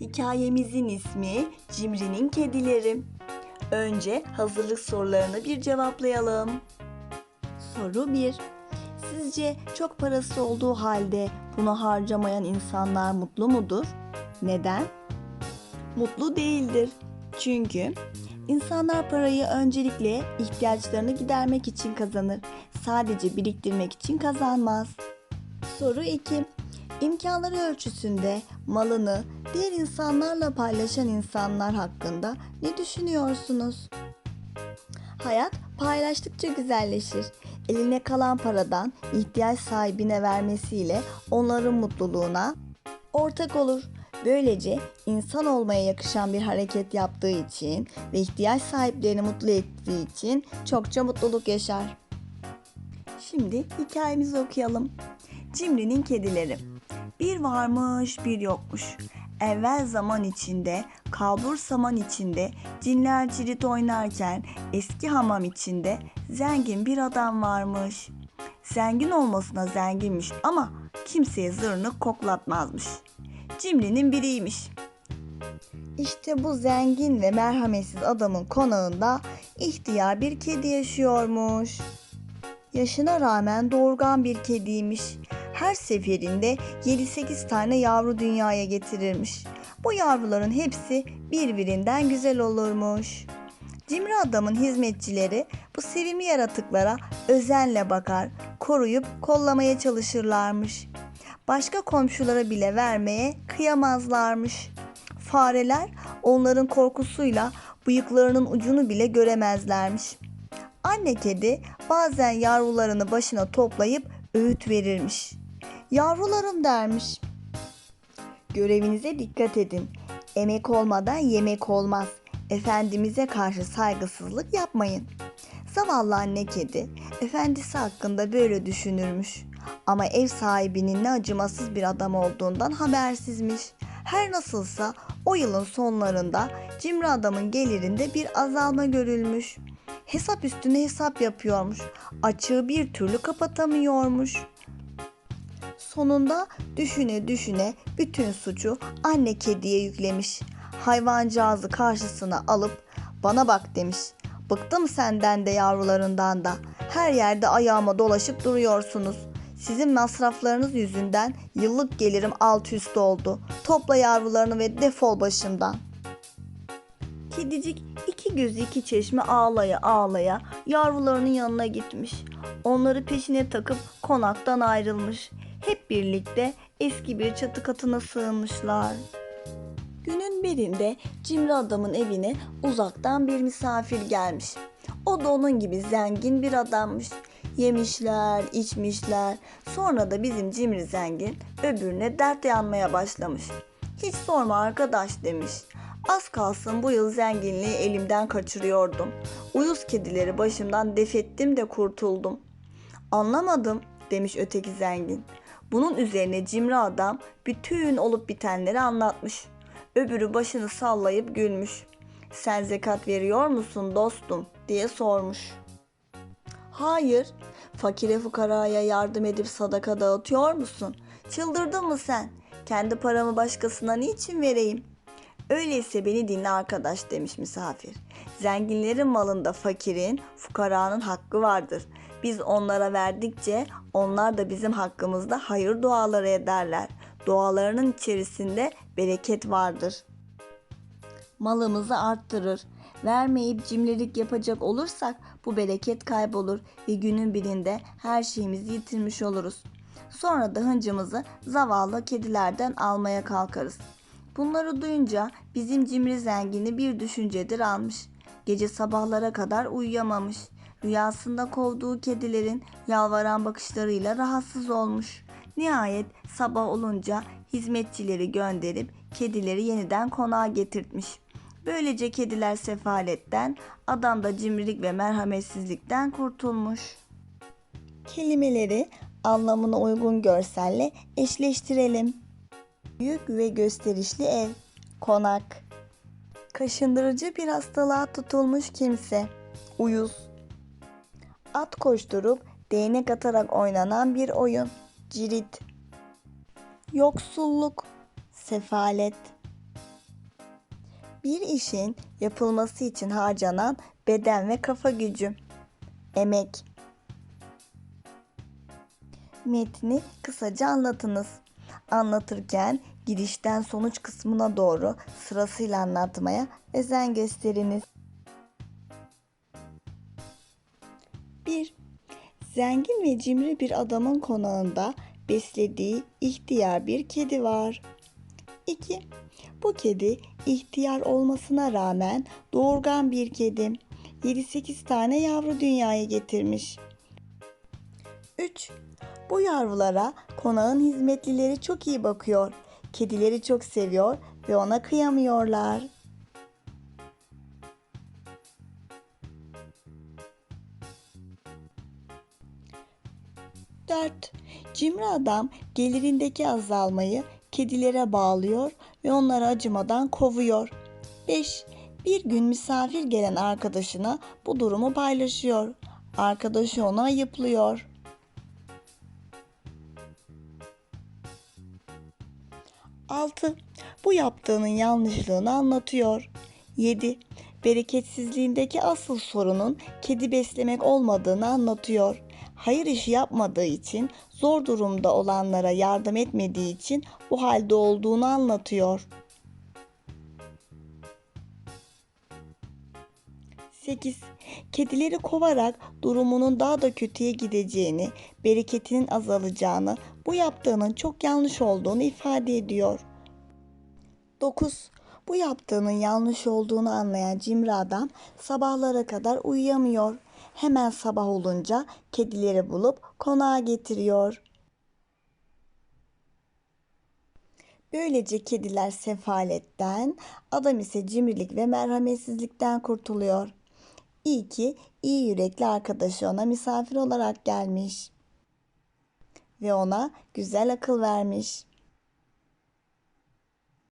Hikayemizin ismi Cimri'nin Kedileri. Önce hazırlık sorularını bir cevaplayalım. Soru 1. Sizce çok parası olduğu halde bunu harcamayan insanlar mutlu mudur? Neden? Mutlu değildir. Çünkü insanlar parayı öncelikle ihtiyaçlarını gidermek için kazanır. Sadece biriktirmek için kazanmaz. Soru 2. İmkanları ölçüsünde malını diğer insanlarla paylaşan insanlar hakkında ne düşünüyorsunuz? Hayat paylaştıkça güzelleşir. Eline kalan paradan ihtiyaç sahibine vermesiyle onların mutluluğuna ortak olur. Böylece insan olmaya yakışan bir hareket yaptığı için ve ihtiyaç sahiplerini mutlu ettiği için çokça mutluluk yaşar. Şimdi hikayemizi okuyalım. Cimri'nin kedileri. Bir varmış bir yokmuş. Evvel zaman içinde, kalbur saman içinde, cinler cirit oynarken eski hamam içinde zengin bir adam varmış. Zengin olmasına zenginmiş ama kimseye zırnık koklatmazmış. Cimri'nin biriymiş. İşte bu zengin ve merhametsiz adamın konağında ihtiyar bir kedi yaşıyormuş. Yaşına rağmen doğurgan bir kediymiş. Her seferinde 7-8 tane yavru dünyaya getirirmiş. Bu yavruların hepsi birbirinden güzel olurmuş. Cimri adamın hizmetçileri bu sevimli yaratıklara özenle bakar, koruyup kollamaya çalışırlarmış. Başka komşulara bile vermeye kıyamazlarmış. Fareler onların korkusuyla bıyıklarının ucunu bile göremezlermiş. Anne kedi bazen yavrularını başına toplayıp öğüt verirmiş. Yavrularım dermiş. Görevinize dikkat edin. Emek olmadan yemek olmaz. Efendimize karşı saygısızlık yapmayın. Zavallı anne kedi efendisi hakkında böyle düşünürmüş. Ama ev sahibinin ne acımasız bir adam olduğundan habersizmiş. Her nasılsa o yılın sonlarında cimri adamın gelirinde bir azalma görülmüş. Hesap üstüne hesap yapıyormuş. Açığı bir türlü kapatamıyormuş. Sonunda düşüne düşüne bütün suçu anne kediye yüklemiş. Hayvancağızı karşısına alıp bana bak demiş. Bıktım senden de yavrularından da. Her yerde ayağıma dolaşıp duruyorsunuz. Sizin masraflarınız yüzünden yıllık gelirim alt üst oldu. Topla yavrularını ve defol başımdan. Kedicik iki gözü iki çeşme ağlaya ağlaya yavrularının yanına gitmiş. Onları peşine takıp konaktan ayrılmış. Hep birlikte eski bir çatı katına sığınmışlar. Günün birinde cimri adamın evine uzaktan bir misafir gelmiş. O da onun gibi zengin bir adammış. Yemişler, içmişler. Sonra da bizim cimri zengin öbürüne dert yanmaya başlamış. Hiç sorma arkadaş demiş. Az kalsın bu yıl zenginliği elimden kaçırıyordum. Uyuz kedileri başımdan defettim de kurtuldum. Anlamadım demiş öteki zengin. Bunun üzerine cimri adam bütün olup bitenleri anlatmış. Öbürü başını sallayıp gülmüş. Sen zekat veriyor musun dostum diye sormuş. Hayır, fakire fukaraya yardım edip sadaka dağıtıyor musun? Çıldırdın mı sen? Kendi paramı başkasına niçin vereyim? Öyleyse beni dinle arkadaş demiş misafir. Zenginlerin malında fakirin, fukaranın hakkı vardır. Biz onlara verdikçe onlar da bizim hakkımızda hayır duaları ederler. Dualarının içerisinde bereket vardır. Malımızı arttırır. Vermeyip cimrilik yapacak olursak bu bereket kaybolur ve günün birinde her şeyimizi yitirmiş oluruz. Sonra da hıncımızı zavallı kedilerden almaya kalkarız. Bunları duyunca bizim cimri zengini bir düşüncedir almış. Gece sabahlara kadar uyuyamamış. Rüyasında kovduğu kedilerin yalvaran bakışlarıyla rahatsız olmuş. Nihayet sabah olunca hizmetçileri gönderip kedileri yeniden konağa getirtmiş. Böylece kediler sefaletten, adam da cimrilik ve merhametsizlikten kurtulmuş. Kelimeleri anlamına uygun görselle eşleştirelim. Büyük ve gösterişli ev, konak. Kaşındırıcı bir hastalığa tutulmuş kimse, uyuz. At koşturup değnek atarak oynanan bir oyun, cirit. Yoksulluk, sefalet. Bir işin yapılması için harcanan beden ve kafa gücü. Emek. Metni kısaca anlatınız. Anlatırken girişten sonuç kısmına doğru sırasıyla anlatmaya özen gösteriniz. 1. Zengin ve cimri bir adamın konağında beslediği ihtiyar bir kedi var. 2. Bu kedi ihtiyar olmasına rağmen doğurgan bir kedi. 7-8 tane yavru dünyaya getirmiş. 3. Bu yavrulara konağın hizmetlileri çok iyi bakıyor. Kedileri çok seviyor ve ona kıyamıyorlar. Dört. Cimri adam gelirindeki azalmayı kedilere bağlıyor ve onları acımadan kovuyor. 5. Bir gün misafir gelen arkadaşına bu durumu paylaşıyor. Arkadaşı onu ayıplıyor. 6. Bu yaptığının yanlışlığını anlatıyor. 7. Bereketsizliğindeki asıl sorunun kedi beslemek olmadığını anlatıyor. Hayır işi yapmadığı için, zor durumda olanlara yardım etmediği için bu halde olduğunu anlatıyor. 8. Kedileri kovarak durumunun daha da kötüye gideceğini, bereketinin azalacağını, bu yaptığının çok yanlış olduğunu ifade ediyor. 9. Bu yaptığının yanlış olduğunu anlayan cimri adam sabahlara kadar uyuyamıyor. Hemen sabah olunca kedileri bulup konağa getiriyor. Böylece kediler sefaletten, adam ise cimrilik ve merhametsizlikten kurtuluyor. İyi ki iyi yürekli arkadaşı ona misafir olarak gelmiş ve ona güzel akıl vermiş.